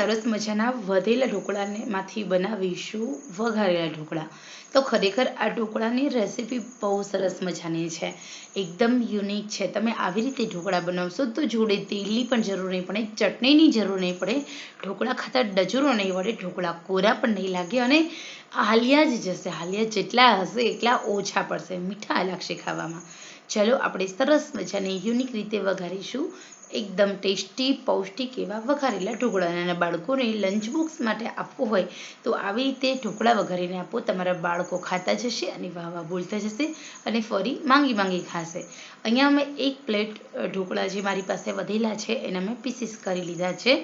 સરસ મજાના વધેલા ઢોકળાને બનાવીશું વઘારેલા ઢોકળા. તો ખરેખર આ ઢોકળાની રેસીપી બહુ સરસ મજાની છે. એકદમ યુનિક છે. તમે આવી રીતે ઢોકળા બનાવશો તો જોડે તેલની પણ જરૂર નહીં પડે, ચટણીની જરૂર નહીં પડે, ઢોકળા ખાતા ડજરો નહીં વળે, ઢોકળા કોરા પણ નહીં લાગે અને હાલિયા જ જશે. હાલિયા જેટલા હશે એટલા ઓછા પડશે. મીઠા લાગશે ખાવામાં. ચલો આપણે સરસ મજાની યુનિક રીતે વઘારીશું. એકદમ ટેસ્ટી, પૌષ્ટિક એવા વઘારેલા ઢોકળા નાના બાળકોને લંચ બોક્સ માટે આપવું હોય તો આવી રીતે ઢોકળા વઘારીને આપો. તમારા બાળકો ખાતા જશે અને વાહ વાહ બોલતા જશે અને ફરી માંગી માંગી ખાશે. અહીંયા મેં એક પ્લેટ ઢોકળા જે મારી પાસે વધેલા છે એના મેં પીસીસ કરી લીધા છે.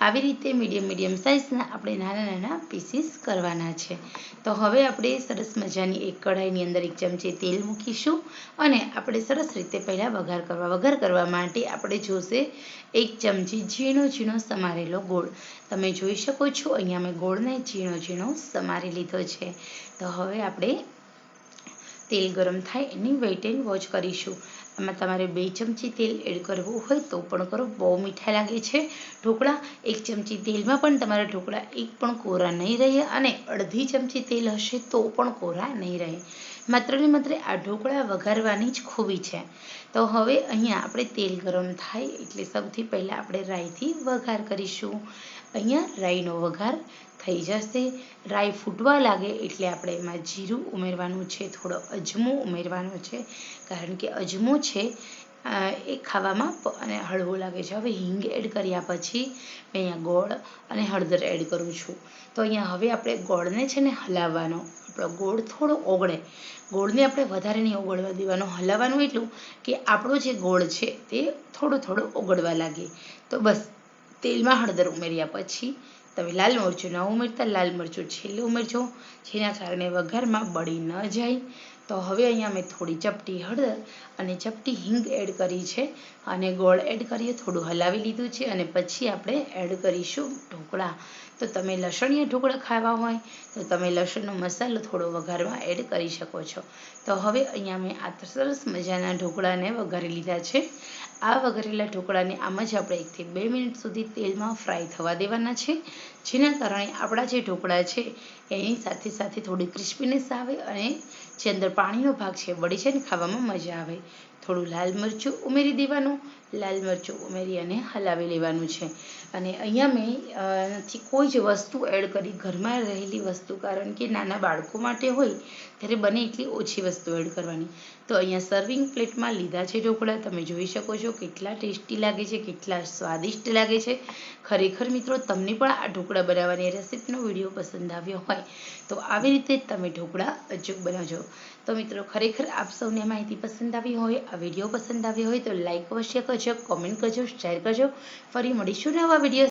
આવી રીતે મીડિયમ મીડિયમ સાઇઝના આપણે નાના નાના પીસીસ કરવાના છે. તો હવે આપણે સરસ મજાની એક કઢાઈની અંદર એક ચમચી તેલ મૂકીશું અને આપણે સરસ રીતે પહેલાં વઘાર કરવા વઘાર કરવા માટે આપણે જોશે આવશે એક ચમચી ઝીણો ઝીણો સમારેલો ગોળ. તમે જોઈ શકો છો, અહીંયા મેં ગોળને ઝીણો ઝીણો સમારી લીધો છે. તો હવે આપણે તેલ ગરમ થાય એની વેઇટ એન્ડ વોચ કરીશું. એમાં તમારે બે ચમચી તેલ એડ કરવું હોય તો પણ કરો. બહુ મીઠા લાગે છે. ઢોકળા એક ચમચી તેલમાં પણ તમારા ઢોકળા એક પણ કોરા નહીં રહે અને અડધી ચમચી તેલ હશે તો પણ કોરા નહીં રહે. માત્ર ને માત્ર આ ઢોકળા વઘારવાની જ ખૂબી છે. તો હવે અહીંયા આપણે તેલ ગરમ થાય એટલે સૌથી પહેલાં આપણે રાઈથી વઘાર કરીશું. અહીંયા રાઈનો વઘાર થઈ જશે. રાઈ ફૂટવા લાગે એટલે આપણે એમાં જીરું ઉમેરવાનું છે થોડો અજમો ઉમેરવાનો છે. કારણ કે અજમો છે એ ખાવામાં અને હળવો લાગે છે. હવે હિંગ એડ કર્યા પછી મેં અહીંયા ગોળ અને હળદર એડ કરું છું. તો અહીંયા હવે આપણે ગોળને છે ને હલાવવાનો. આપણો ગોળ થોડો ઓગળે. ગોળને આપણે વધારે નહીં ઓગળવા દેવાનો. હલાવવાનું એટલું કે આપણો જે ગોળ છે તે થોડો થોડો ઓગળવા લાગે. તો બસ, તેલમાં હળદર ઉમેર્યા પછી તમે લાલ મરચું ન ઉમેરતા. લાલ મરચું છેલ્લે ઉમેરજો. જેના કારણે વઘારમાં બળી ન જાય. તો હવે અહીંયા મેં થોડી ચપટી હળદર અને ચપટી હિંગ એડ કરી છે અને ગોળ એડ કરીએ, થોડું હલાવી લીધું છે અને પછી આપણે એડ કરીશું ઢોકળા. તો તમે લસણીયા ઢોકળા ખાવા હોય તો તમે લસણનો મસાલો થોડો વઘારમાં એડ કરી શકો છો. તો હવે અહીંયા મેં આ સરસ મજાના ઢોકળાને વઘારી લીધા છે. આ વઘારેલા ઢોકળાને આમ જ આપણે એકથી બે મિનિટ સુધી તેલમાં ફ્રાય થવા દેવાના છે. જેના કારણે આપણા જે ઢોકળા છે એની સાથે સાથે થોડી ક્રિસ્પીનેસ આવે અને જે અંદર પાણીનો ભાગ છે વળી છે ને ખાવામાં મજા આવે. થોડું લાલ મરચું ઉમેરી દેવાનું, લાલ મરચું ઉમેરી અને હલાવી લેવાનું છે. અને અહીંયા મેં કોઈ જ વસ્તુ એડ કરી, ઘરમાં રહેલી વસ્તુ, કારણ કે નાના બાળકો માટે હોય, ત્યારે બને એટલી ઓછી વસ્તુ એડ કરવાની. તો અહીંયા સર્વિંગ પ્લેટમાં લીધા છે ઢોકળા, તમે જોઈ શકો છો કેટલા ટેસ્ટી લાગે છે, કેટલા સ્વાદિષ્ટ લાગે છે. ખરેખર મિત્રો, તમને પણ આ ઢોકળા બનાવવાની રેસીપીનો વીડિયો પસંદ આવ્યો હોય, તો આવી રીતે તમે ઢોકળા અચૂક બનાવજો. તો મિત્રો, ખરેખર આપ સૌને માહિતી પસંદ આવી હોય આ વીડિયો પસંદ આવ્યો હોય તો લાઇક અવશ્ય કરજો કોમેન્ટ કરજો શેર કરજો. ફરી મળીશું નવા વીડિયો